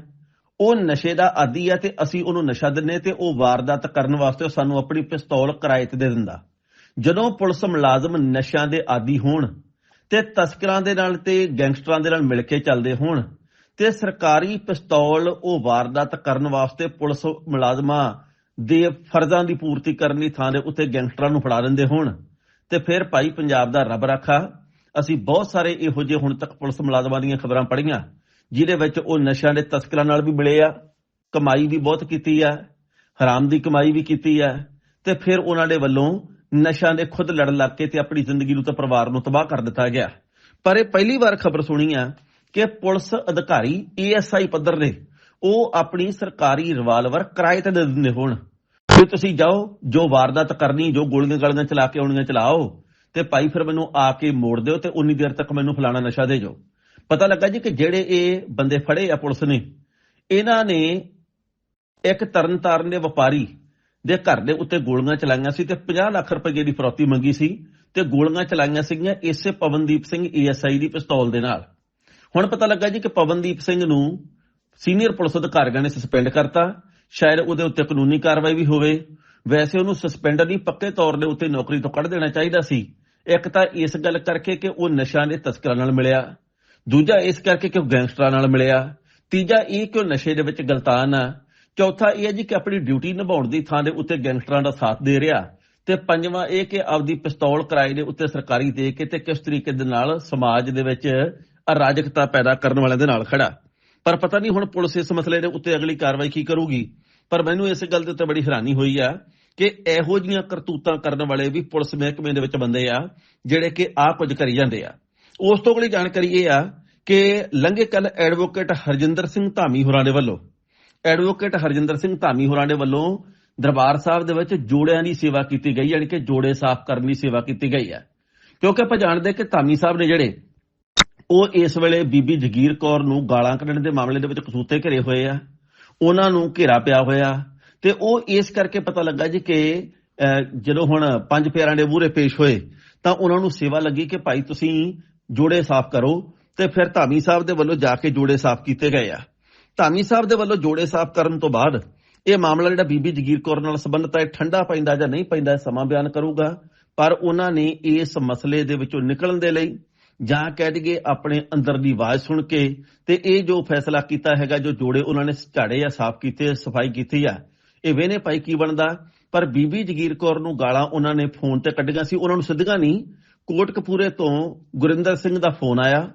ਉਹ ਨਸ਼ੇ ਦਾ ਆਦੀ ਆ ਤੇ ਅਸੀਂ ਉਹਨੂੰ ਨਸ਼ਾ ਦਿੰਨੇ ਤੇ ਉਹ ਵਾਰਦਾਤ ਕਰਨ ਵਾਸਤੇ ਸਾਨੂੰ ਆਪਣੀ ਪਿਸਤੌਲ ਕਿਰਾਏ ਤੇ ਦੇ ਦਿੰਦਾ। ਜਦੋਂ ਪੁਲਿਸ ਮੁਲਾਜ਼ਮ ਨਸ਼ਿਆਂ ਦੇ ਆਦੀ ਹੋਣ ਤੇ ਤਸਕਰਾਂ ਦੇ ਨਾਲ ਤੇ ਗੈਂਗਸਟਰਾਂ ਦੇ ਨਾਲ ਮਿਲ ਕੇ ਚੱਲਦੇ ਹੋਣ ਤੇ ਸਰਕਾਰੀ ਪਿਸਤੌਲ ਉਹ ਵਾਰਦਾਤ ਕਰਨ ਵਾਸਤੇ ਪੁਲਿਸ ਮੁਲਾਜ਼ਮਾਂ ਦੇ ਫਰਜ਼ਾਂ ਦੀ ਪੂਰਤੀ ਕਰਨ ਦੀ ਥਾਂ ਦੇ ਉੱਤੇ ਗੈਂਗਸਟਰਾਂ ਨੂੰ ਫੜਾ ਦਿੰਦੇ ਹੋਣ ਤੇ ਫਿਰ ਭਾਈ ਪੰਜਾਬ ਦਾ ਰੱਬ ਰਾਖਾ। ਅਸੀਂ ਬਹੁਤ ਸਾਰੇ ਇਹੋ ਜਿਹੇ ਹੁਣ ਤੱਕ ਪੁਲਿਸ ਮੁਲਾਜ਼ਮਾਂ ਦੀਆਂ ਖਬਰਾਂ ਪੜ੍ਹੀਆਂ, ਜਿਹਦੇ ਵਿੱਚ ਉਹ ਨਸ਼ਿਆਂ ਦੇ ਤਸਕਰਾਂ ਨਾਲ ਵੀ ਮਿਲੇ ਆ, ਕਮਾਈ ਵੀ ਬਹੁਤ ਕੀਤੀ ਆ, ਹਰਾਮ ਦੀ ਕਮਾਈ ਵੀ ਕੀਤੀ ਆ ਤੇ ਫਿਰ ਉਹਨਾਂ ਦੇ ਵੱਲੋਂ ਨਸ਼ਿਆਂ ਦੇ ਖੁਦ ਲੜਨ ਲੱਗ ਕੇ ਤੇ ਆਪਣੀ ਜ਼ਿੰਦਗੀ ਨੂੰ ਤੇ ਪਰਿਵਾਰ ਨੂੰ ਤਬਾਹ ਕਰ ਦਿੱਤਾ ਗਿਆ। ਪਰ ਇਹ ਪਹਿਲੀ ਵਾਰ ਖਬਰ ਸੁਣੀ ਆ ਕਿ ਪੁਲਿਸ ਅਧਿਕਾਰੀ ਏਐਸਆਈ ਪੱਧਰ ਦੇ ਉਹ ਆਪਣੀ ਸਰਕਾਰੀ ਰਿਵਾਲਵਰ ਕਿਰਾਏ ਤੇ ਦੇ ਦਿੰਦੇ ਹੋਣ। ਕਿ ਤੁਸੀਂ ਜਾਓ, ਜੋ ਵਾਰਦਾਤ ਕਰਨੀ, ਜੋ ਗੋਲੀਆਂ ਗਾਲੀਆਂ ਚਲਾ ਕੇ ਆਉਣੀਆਂ ਚਲਾਓ, ਤੇ ਭਾਈ ਫਿਰ ਮੈਨੂੰ ਆ ਕੇ ਮੋੜ ਦਿਓ ਤੇ ਉਨੀ ਦੇਰ ਤੱਕ ਮੈਨੂੰ ਫਲਾਣਾ ਨਸ਼ਾ ਦੇ ਜਾਓ। ਪਤਾ ਲੱਗਾ ਜੀ ਕਿ ਜਿਹੜੇ ਇਹ ਬੰਦੇ ਫੜੇ ਆ ਪੁਲਿਸ ਨੇ, ਇਹਨਾਂ ਨੇ ਇੱਕ ਤਰਨਤਾਰਨ ਦੇ ਵਪਾਰੀ ਦੇ ਘਰ ਦੇ ਉੱਤੇ ਗੋਲੀਆਂ ਚਲਾਈਆਂ ਸੀ ਤੇ 50 ਲੱਖ ਰੁਪਏ ਦੀ ਫਰੌਤੀ ਮੰਗੀ ਸੀ ਤੇ ਗੋਲੀਆਂ ਚਲਾਈਆਂ ਸੀਗੀਆਂ ਇਸੇ ਪਵਨਦੀਪ ਸਿੰਘ ਏਐਸਆਈ ਦੀ ਪਿਸਤੌਲ ਦੇ ਨਾਲ। ਹੁਣ ਪਤਾ ਲੱਗਾ ਜੀ ਕਿ ਪਵਨਦੀਪ ਸਿੰਘ ਨੂੰ ਸੀਨੀਅਰ ਪੁਲਿਸ ਅਧਿਕਾਰੀਆਂ ਨੇ ਸਸਪੈਂਡ ਕਰਤਾ। ਸ਼ਾਇਦ ਉਹਦੇ ਉੱਤੇ ਕਾਨੂੰਨੀ ਕਾਰਵਾਈ ਵੀ ਹੋਵੇ। ਵੈਸੇ ਉਹਨੂੰ ਸਸਪੈਂਡ ਨਹੀਂ ਪੱਕੇ ਤੌਰ ਦੇ ਉੱਤੇ ਨੌਕਰੀ ਤੋਂ ਕੱਢ ਦੇਣਾ ਚਾਹੀਦਾ ਸੀ। ਇੱਕ ਤਾਂ ਇਸ ਗੱਲ ਕਰਕੇ ਕਿ ਉਹ ਨਸ਼ਾ ਦੇ ਤਸਕਰਾਂ ਨਾਲ ਮਿਲਿਆ। ਦੂਜਾ ਇਸ ਕਰਕੇ ਕਿ ਉਹ ਗੈਂਗਸਟਰਾਂ ਨਾਲ ਮਿਲਿਆ। ਤੀਜਾ ਇਹ ਕਿ ਉਹ ਨਸ਼ੇ ਦੇ ਵਿੱਚ ਗਲਤਾਨ ਆ। ਚੌਥਾ ਇਹ ਹੈ ਜੀ ਕਿ ਆਪਣੀ ਡਿਊਟੀ ਨਿਭਾਉਣ ਦੀ ਥਾਂ ਦੇ ਉੱਤੇ ਗੈਂਗਸਟਰਾਂ ਦਾ ਸਾਥ ਦੇ ਰਿਹਾ। ਤੇ ਪੰਜਵਾਂ ਇਹ ਕਿ ਆਪਦੀ ਪਿਸਤੌਲ ਕਿਰਾਏ ਦੇ ਉੱਤੇ ਸਰਕਾਰੀ ਦੇ ਕੇ ਤੇ ਕਿਸ ਤਰੀਕੇ ਦੇ ਨਾਲ ਸਮਾਜ ਦੇ ਵਿੱਚ ਅਰਾਜਕਤਾ ਪੈਦਾ ਕਰਨ ਵਾਲਿਆਂ ਦੇ ਨਾਲ ਖੜਾ। ਪਰ ਪਤਾ ਨਹੀਂ ਹੁਣ ਪੁਲਿਸ ਇਸ ਮਸਲੇ ਦੇ ਉੱਤੇ ਅਗਲੀ ਕਾਰਵਾਈ ਕੀ ਕਰੂਗੀ। ਪਰ ਮੈਨੂੰ ਇਸ ਗੱਲ ਦੇ ਉੱਤੇ ਬੜੀ ਹੈਰਾਨੀ ਹੋਈ ਆ ਕਿ ਇਹੋ ਜੀਆਂ ਕਰਤੂਤਾਂ ਕਰਨ ਵਾਲੇ ਵੀ ਪੁਲਿਸ ਮਹਿਕਮੇ ਦੇ ਵਿੱਚ ਬੰਦੇ ਆ, ਜਿਹੜੇ ਕਿ ਆ ਕੁਝ ਕਰੀ ਜਾਂਦੇ ਆ। ਉਸ ਤੋਂ ਅਗਲੀ ਜਾਣਕਾਰੀ ਇਹ ਆ ਕਿ ਲੰਘੇ ਕੱਲ ਐਡਵੋਕੇਟ ਹਰਜਿੰਦਰ ਸਿੰਘ ਧਾਮੀ ਹੋਰਾਂ ਦੇ ਵੱਲੋਂ, ਐਡਵੋਕੇਟ ਹਰਜਿੰਦਰ ਸਿੰਘ ਧਾਮੀ ਹੋਰਾਂ ਦੇ ਵੱਲੋਂ ਦਰਬਾਰ ਸਾਹਿਬ ਦੇ ਵਿੱਚ ਜੋੜਿਆਂ ਦੀ ਸੇਵਾ ਕੀਤੀ ਗਈ, ਯਾਨੀ ਕਿ ਜੋੜੇ ਸਾਫ਼ ਕਰਨ ਦੀ ਸੇਵਾ ਕੀਤੀ ਗਈ ਹੈ ਕਿਉਂਕਿ ਆਪਾਂ ਜਾਣਦੇ ਕਿ ਧਾਮੀ ਸਾਹਿਬ ਨੇ ਜਿਹੜੇ ਉਹ ਇਸ ਵੇਲੇ ਬੀਬੀ ਜਗੀਰ ਕੌਰ ਨੂੰ ਗਾਲਾਂ ਕੱਢਣ ਦੇ ਮਾਮਲੇ ਦੇ ਵਿੱਚ ਕਸੂਤੇ ਘਰੇ ਹੋਏ ਆ। ਉਹਨਾਂ ਨੂੰ ਘੇਰਾ ਪਿਆ ਹੋਇਆ ਤੇ ਉਹ ਇਸ ਕਰਕੇ ਪਤਾ ਲੱਗਾ ਜੀ ਕਿ ਜਦੋਂ ਹੁਣ ਪੰਜ ਪਿਆਰਾਂ ਦੇ ਮੂਹਰੇ ਪੇਸ਼ ਹੋਏ, ਤਾਂ ਉਹਨਾਂ ਨੂੰ ਸੇਵਾ ਲੱਗੀ ਕਿ ਭਾਈ ਤੁਸੀਂ ਜੋੜੇ ਸਾਫ਼ ਕਰੋ ਤੇ ਫਿਰ ਧਾਮੀ ਸਾਹਿਬ ਦੇ ਵੱਲੋਂ ਜਾ ਕੇ ਜੋੜੇ ਸਾਫ਼ ਕੀਤੇ ਗਏ ਆ। ਧਾਮੀ ਸਾਹਿਬ ਦੇ ਵੱਲੋਂ ਜੋੜੇ ਸਾਫ਼ ਕਰਨ ਤੋਂ ਬਾਅਦ ਇਹ ਮਾਮਲਾ ਜਿਹੜਾ ਬੀਬੀ ਜਗੀਰ ਕੌਰ ਨਾਲ ਸੰਬੰਧਤ ਹੈ ਠੰਡਾ ਪੈਂਦਾ ਜਾਂ ਨਹੀਂ ਪੈਂਦਾ ਸਮਾਂ ਬਿਆਨ ਕਰੂਗਾ, ਪਰ ਉਹਨਾਂ ਨੇ ਇਸ ਮਸਲੇ ਦੇ ਵਿੱਚੋਂ ਨਿਕਲਣ ਦੇ ਲਈ ਜਾਂ ਕਹਿ ਦਈਏ ਆਪਣੇ ਅੰਦਰ ਦੀ ਆਵਾਜ਼ ਸੁਣ ਕੇ, ਤੇ ਇਹ ਜੋ ਫੈਸਲਾ ਕੀਤਾ ਹੈਗਾ, ਜੋ ਜੋੜੇ ਉਹਨਾਂ ਨੇ ਝਾੜੇ ਆ, ਸਾਫ਼ ਕੀਤੇ, ਸਫ਼ਾਈ ਕੀਤੀ ਆ, ਇਹ ਵੇਨੇ ਭਾਈ ਕੀ ਬਣਦਾ? ਪਰ ਬੀਬੀ ਜਗੀਰ ਕੌਰ ਨੂੰ ਗਾਲਾਂ ਉਹਨਾਂ ਨੇ ਫੋਨ ਤੇ ਕੱਢੀਆਂ ਸੀ, ਉਹਨਾਂ ਨੂੰ ਸਿੱਧੀਆਂ ਨਹੀਂ ਕੋਟ ਕਪੂਰੇ ਤੋਂ ਗੁਰਿੰਦਰ ਸਿੰਘ ਦਾ ਫੋਨ ਆਇਆ।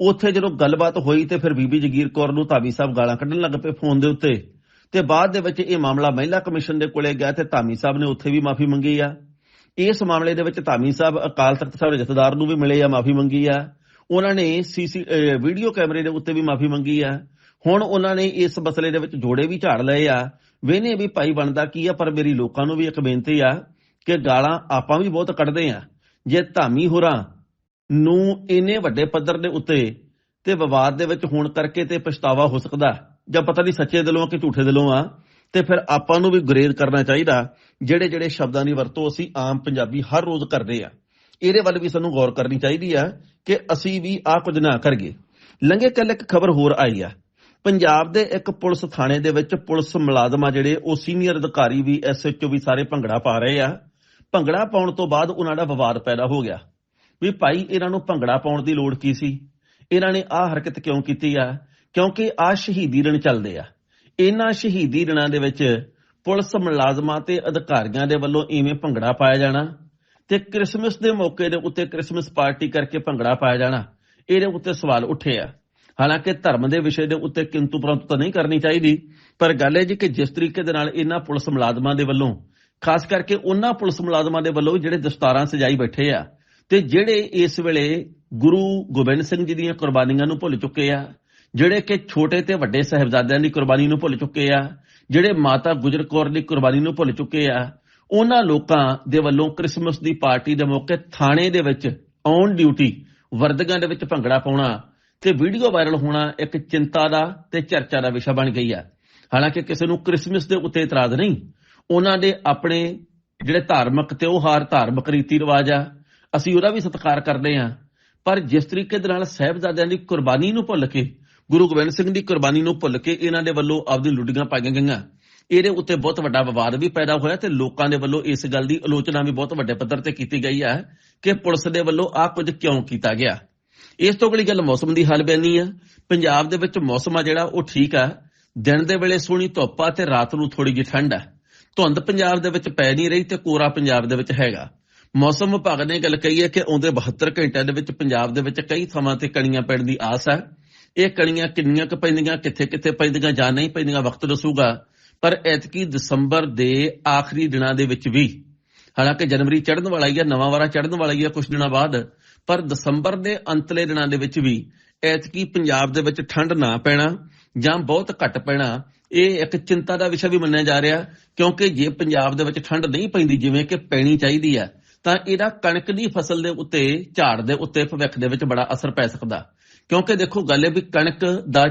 ਉੱਥੇ ਜਦੋਂ ਗੱਲਬਾਤ ਹੋਈ ਤੇ ਫਿਰ ਬੀਬੀ ਜਗੀਰ ਕੌਰ ਨੂੰ ਧਾਮੀ ਸਾਹਿਬ ਗਾਲਾਂ ਕੱਢਣ ਲੱਗ ਪਏ ਫੋਨ ਦੇ ਉੱਤੇ। ਤੇ ਬਾਅਦ ਦੇ ਵਿੱਚ ਇਹ ਮਾਮਲਾ ਮਹਿਲਾ ਕਮਿਸ਼ਨ ਦੇ ਕੋਲੇ ਗਿਆ ਤੇ ਧਾਮੀ ਸਾਹਿਬ ਨੇ ਉੱਥੇ ਵੀ ਮਾਫੀ ਮੰਗੀ ਆ। ਇਸ ਮਾਮਲੇ ਦੇ ਵਿੱਚ ਧਾਮੀ ਸਾਹਿਬ, ਅਕਾਲ ਤਖਤ ਸਾਹਿਬ ਦੇ ਜਥੇਦਾਰ ਨੂੰ ਵੀ ਮਿਲੇ ਆ, ਮਾਫੀ ਮੰਗੀ ਆ। ਉਹਨਾਂ ਨੇ ਸੀਸੀ ਵੀਡੀਓ ਕੈਮਰੇ ਦੇ ਉੱਤੇ ਵੀ ਮਾਫੀ ਮੰਗੀ ਆ। ਹੁਣ ਉਹਨਾਂ ਨੇ ਇਸ ਮਸਲੇ ਦੇ ਵਿੱਚ ਜੋੜੇ ਵੀ ਝਾੜ ਲਏ ਆ। ਵੇਨੇ ਵੀ ਭਾਈ ਬਣਦਾ ਕੀ ਆ, ਪਰ ਮੇਰੀ ਲੋਕਾਂ ਨੂੰ ਵੀ ਇੱਕ ਬੇਨਤੀ ਆ ਕਿ ਗਾਲਾਂ ਆਪਾਂ ਵੀ ਬਹੁਤ ਕੱਢਦੇ ਆ। ਜੇ ਧਾਮੀ ਹੋਰਾਂ ਨੂੰ ਇੰਨੇ ਵੱਡੇ ਪੱਧਰ ਦੇ ਉੱਤੇ ਤੇ ਵਿਵਾਦ ਦੇ ਵਿੱਚ ਹੋਣ ਕਰਕੇ ਤੇ ਪਛਤਾਵਾ ਹੋ ਸਕਦਾ, ਜਾਂ ਪਤਾ ਨਹੀਂ ਸੱਚੇ ਦਿਲੋਂ ਕਿ ਝੂਠੇ ਦਿਲੋਂ ਆ ਤੇ ਫਿਰ ਆਪਾਂ ਨੂੰ ਵੀ ਗਰੇਜ਼ ਕਰਨਾ ਚਾਹੀਦਾ, ਜਿਹੜੇ ਜਿਹੜੇ ਸ਼ਬਦਾਂ ਦੀ ਵਰਤੋਂ ਅਸੀਂ ਆਮ ਪੰਜਾਬੀ ਹਰ ਰੋਜ਼ ਕਰਦੇ ਆ। ਇਹਦੇ ਵੱਲ ਵੀ ਸਾਨੂੰ ਗੌਰ ਕਰਨੀ ਚਾਹੀਦੀ ਆ ਕਿ ਅਸੀਂ ਵੀ ਆ ਕੁਝ ਨਾ ਕਰੀਏ। ਲੰਘੇ ਕੱਲ ਇੱਕ ਖਬਰ ਹੋਰ ਆਈ ਆ। ਪੰਜਾਬ ਦੇ ਇੱਕ ਪੁਲਿਸ ਥਾਣੇ ਦੇ ਵਿੱਚ ਪੁਲਿਸ ਮੁਲਾਜ਼ਮ ਆ ਜਿਹੜੇ, ਉਹ ਸੀਨੀਅਰ ਅਧਿਕਾਰੀ ਵੀ ਐਸਐਚਓ ਵੀ ਸਾਰੇ ਭੰਗੜਾ ਪਾ ਰਹੇ ਆ। ਭੰਗੜਾ ਪਾਉਣ ਤੋਂ ਬਾਅਦ ਉਹਨਾਂ ਦਾ ਵਿਵਾਦ ਪੈਦਾ ਹੋ ਗਿਆ। ਵੀ ਭਾਈ, ਇਹਨਾਂ ਨੂੰ ਭੰਗੜਾ ਪਾਉਣ ਦੀ ਲੋੜ ਕੀ ਸੀ? ਇਹਨਾਂ ਨੇ ਆਹ ਹਰਕਤ ਕਿਉਂ ਕੀਤੀ ਆ? ਕਿਉਂਕਿ ਆ ਸ਼ਹੀਦੀ ਦਿਨ ਚੱਲਦੇ ਆ। ਇਨ੍ਹਾਂ ਸ਼ਹੀਦੀ ਦਿਨਾਂ ਦੇ ਵਿੱਚ ਪੁਲਿਸ ਮੁਲਾਜ਼ਮਾਂ ਤੇ ਅਧਿਕਾਰੀਆਂ ਦੇ ਵੱਲੋਂ ਇਵੇਂ ਭੰਗੜਾ ਪਾਇਆ ਜਾਣਾ ਤੇ ਕ੍ਰਿਸਮਸ ਦੇ ਮੌਕੇ ਦੇ ਉੱਤੇ ਕ੍ਰਿਸਮਸ ਪਾਰਟੀ ਕਰਕੇ ਭੰਗੜਾ ਪਾਇਆ ਜਾਣਾ, ਇਹਦੇ ਉੱਤੇ ਸਵਾਲ ਉੱਠੇ ਆ। ਹਾਲਾਂਕਿ ਧਰਮ ਦੇ ਵਿਸ਼ੇ ਦੇ ਉੱਤੇ ਕਿੰਤੂ ਪਰੰਤੂ ਤਾਂ ਨਹੀਂ ਕਰਨੀ ਚਾਹੀਦੀ, ਪਰ ਗੱਲ ਇਹ ਜੀ ਕਿ ਜਿਸ ਤਰੀਕੇ ਦੇ ਨਾਲ ਇਹਨਾਂ ਪੁਲਿਸ ਮੁਲਾਜ਼ਮਾਂ ਦੇ ਵੱਲੋਂ, ਖਾਸ ਕਰਕੇ ਉਹਨਾਂ ਪੁਲਿਸ ਮੁਲਾਜ਼ਮਾਂ ਦੇ ਵੱਲੋਂ ਜਿਹੜੇ ਦਸਤਾਰਾਂ ਸਜਾਈ ਬੈਠੇ ਆ, ਤੇ ਜਿਹੜੇ ਇਸ ਵੇਲੇ ਗੁਰੂ ਗੋਬਿੰਦ ਸਿੰਘ ਜੀ ਦੀਆਂ ਕੁਰਬਾਨੀਆਂ ਨੂੰ ਭੁੱਲ ਚੁੱਕੇ ਆ ਜਿਹੜੇ ਕਿ ਛੋਟੇ ਤੇ ਵੱਡੇ ਸਹਿਬਜ਼ਾਦਿਆਂ ਦੀ ਕੁਰਬਾਨੀ ਨੂੰ ਭੁੱਲ ਚੁੱਕੇ ਆ, ਜਿਹੜੇ ਮਾਤਾ ਗੁਜਰ ਕੌਰ ਦੀ ਕੁਰਬਾਨੀ ਨੂੰ ਭੁੱਲ ਚੁੱਕੇ ਆ, ਉਹਨਾਂ ਲੋਕਾਂ ਦੇ ਵੱਲੋਂ ਕ੍ਰਿਸਮਸ ਦੀ ਪਾਰਟੀ ਦੇ ਮੌਕੇ ਥਾਣੇ ਦੇ ਵਿੱਚ ਔਨ ਡਿਊਟੀ ਵਰਦਗਾਂ ਦੇ ਵਿੱਚ ਭੰਗੜਾ ਪਾਉਣਾ ਤੇ ਵੀਡੀਓ ਵਾਇਰਲ ਹੋਣਾ ਇੱਕ ਚਿੰਤਾ ਦਾ ਤੇ ਚਰਚਾ ਦਾ ਵਿਸ਼ਾ ਬਣ ਗਈ ਆ। ਹਾਲਾਂਕਿ ਕਿਸੇ ਨੂੰ ਕ੍ਰਿਸਮਸ ਦੇ ਉੱਤੇ ਇਤਰਾਜ਼ ਨਹੀਂ, ਉਹਨਾਂ ਦੇ ਆਪਣੇ ਜਿਹੜੇ ਧਾਰਮਿਕ ਤਿਉਹਾਰ ਧਾਰਮਿਕ ਰੀਤੀ ਰਿਵਾਜ ਆ, ਅਸੀਂ ਉਹਦਾ ਵੀ ਸਤਿਕਾਰ ਕਰਦੇ ਆ। ਪਰ ਜਿਸ ਤਰੀਕੇ ਦੇ ਨਾਲ ਸਹਿਬਜ਼ਾਦਿਆਂ ਦੀ ਕੁਰਬਾਨੀ ਨੂੰ ਭੁੱਲ ਕੇ ਗੁਰੂ ਗੋਬਿੰਦ ਸਿੰਘ ਦੀ ਕੁਰਬਾਨੀ ਨੂੰ ਭੁੱਲ ਕੇ ਇਹਨਾਂ ਦੇ ਵੱਲੋਂ ਆਪਦੀ ਲੁੱਡੀਆਂ ਪਾਈਆਂ ਗਈਆਂ। ਇਹਦੇ ਉੱਤੇ ਬਹੁਤ ਵੱਡਾ ਵਿਵਾਦ ਵੀ ਪੈਦਾ ਹੋਇਆ ਤੇ ਲੋਕਾਂ ਦੇ ਵੱਲੋਂ ਇਸ ਗੱਲ ਦੀ ਆਲੋਚਨਾ ਵੀ ਬਹੁਤ ਵੱਡੇ ਪੱਧਰ ਤੇ ਕੀਤੀ ਗਈ ਹੈ ਕਿ ਪੁਲਿਸ ਦੇ ਵੱਲੋਂ ਆਹ ਕੁਝ ਕਿਉਂ ਕੀਤਾ ਗਿਆ। ਇਸ ਤੋਂ ਅਗਲੀ ਗੱਲ ਮੌਸਮ ਦੀ ਹਾਲ ਬੈਣੀ ਆ। ਪੰਜਾਬ ਦੇ ਵਿੱਚ ਮੌਸਮ ਆ ਜਿਹੜਾ, ਉਹ ਠੀਕ ਆ। ਦਿਨ ਦੇ ਵੇਲੇ ਸੋਹਣੀ ਧੁੱਪ ਆ ਤੇ ਰਾਤ ਨੂੰ ਥੋੜੀ ਜਿਹੀ ਠੰਡ ਆ। ਧੁੰਦ ਪੰਜਾਬ ਦੇ ਵਿੱਚ ਪੈ ਨਹੀਂ ਰਹੀ ਤੇ ਕੋਰਾ ਪੰਜਾਬ ਦੇ ਵਿੱਚ ਹੈਗਾ। ਮੌਸਮ ਵਿਭਾਗ ਨੇ ਗੱਲ ਕਹੀ ਹੈ ਕਿ ਆਉਂਦੇ 72 ਘੰਟਿਆਂ ਦੇ ਵਿੱਚ ਪੰਜਾਬ ਦੇ ਵਿੱਚ ਕਈ ਥਾਵਾਂ ਤੇ ਕਣੀਆਂ ਪੈਣ ਦੀ ਆਸ ਹੈ ਇਹ ਕਣੀਆਂ ਕਿੰਨੀਆਂ ਕੁ ਪੈਂਦੀਆਂ, ਕਿੱਥੇ ਕਿੱਥੇ ਪੈਂਦੀਆਂ ਜਾਂ ਨਹੀਂ ਪੈਂਦੀਆਂ, ਵਕਤ ਦੱਸੂਗਾ। ਪਰ ਐਤਕੀ ਦਸੰਬਰ ਦੇ ਆਖਰੀ ਦਿਨਾਂ ਦੇ ਵਿੱਚ ਵੀ, ਹਾਲਾਂਕਿ ਜਨਵਰੀ ਚੜ੍ਹਨ ਵਾਲਾ ਹੀ ਹੈ ਨਵਾਂ ਵਾਰਾ ਚੜ੍ਹਨ ਵਾਲਾ ਹੀ ਹੈ ਕੁਝ ਦਿਨਾਂ ਬਾਅਦ, ਪਰ ਦਸੰਬਰ ਦੇ ਅੰਤਲੇ ਦਿਨਾਂ ਦੇ ਵਿੱਚ ਵੀ ਐਤਕੀ ਪੰਜਾਬ ਦੇ ਵਿੱਚ ਠੰਡ ਨਾ ਪੈਣਾ ਜਾਂ ਬਹੁਤ ਘੱਟ ਪੈਣਾ, ਇਹ ਇੱਕ ਚਿੰਤਾ ਦਾ ਵਿਸ਼ਾ ਵੀ ਮੰਨਿਆ ਜਾ ਰਿਹਾ, ਕਿਉਂਕਿ ਜੇ ਪੰਜਾਬ ਦੇ ਵਿੱਚ ਠੰਡ ਨਹੀਂ ਪੈਂਦੀ, ਜਿਵੇਂ ਕਿ ਪੈਣੀ ਚਾਹੀਦੀ ਹੈ ਤਾਂ ਇਹਦਾ ਕਣਕ ਦੀ ਫਸਲ ਦੇ ਉੱਤੇ, ਝਾੜ ਦੇ ਉੱਤੇ ਭਵਿੱਖ ਦੇ ਵਿੱਚ ਬੜਾ ਅਸਰ ਪੈ ਸਕਦਾ। ਕਿਉਂਕਿ ਦੇਖੋ ਗੱਲ ਇਹ ਵੀ ਕਣਕ ਦਾ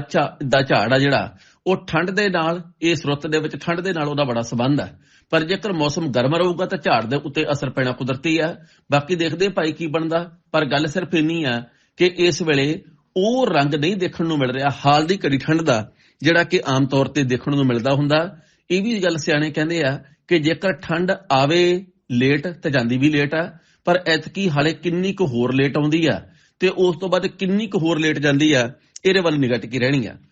ਦਾ ਝਾੜ ਆ ਜਿਹੜਾ, ਉਹ ਠੰਡ ਦੇ ਨਾਲ, ਇਸ ਰੁੱਤ ਦੇ ਵਿੱਚ ਠੰਡ ਦੇ ਨਾਲ ਉਹਦਾ ਬੜਾ ਸਬੰਧ ਹੈ ਪਰ ਜੇਕਰ ਮੌਸਮ ਗਰਮ ਰਹੂਗਾ ਤਾਂ ਝਾੜ ਦੇ ਉੱਤੇ ਅਸਰ ਪੈਣਾ ਕੁਦਰਤੀ ਹੈ ਬਾਕੀ ਦੇਖਦੇ ਭਾਈ ਕੀ ਬਣਦਾ, ਪਰ ਗੱਲ ਸਿਰਫ ਇੰਨੀ ਆ ਕਿ ਇਸ ਵੇਲੇ ਉਹ ਰੰਗ ਨਹੀਂ ਦੇਖਣ ਨੂੰ ਮਿਲ ਰਿਹਾ, ਹਾਲ ਦੀ ਘੜੀ ਠੰਡ ਦਾ, ਜਿਹੜਾ ਕਿ ਆਮ ਤੌਰ ਤੇ ਦੇਖਣ ਨੂੰ ਮਿਲਦਾ ਹੁੰਦਾ। ਇਹ ਵੀ ਗੱਲ ਸਿਆਣੇ ਕਹਿੰਦੇ ਆ ਕਿ ਜੇਕਰ ਠੰਡ ਆਵੇ ਲੇਟ ਤੇ ਜਾਂਦੀ ਵੀ ਲੇਟ ਆ, ਪਰ ਐਤਕੀ ਹਾਲੇ ਕਿੰਨੀ ਕੁ ਹੋਰ ਲੇਟ ਆਉਂਦੀ ਆ। ਤੇ ਉਸ ਤੋਂ ਬਾਅਦ ਕਿੰਨੀ ਕੁ ਹੋਰ ਲੇਟ ਜਾਂਦੀ ਆ, ਇਹਦੇ ਵੱਲ ਨਿਗਾਹ ਟਿਕੀ ਰਹਿਣੀ ਆ।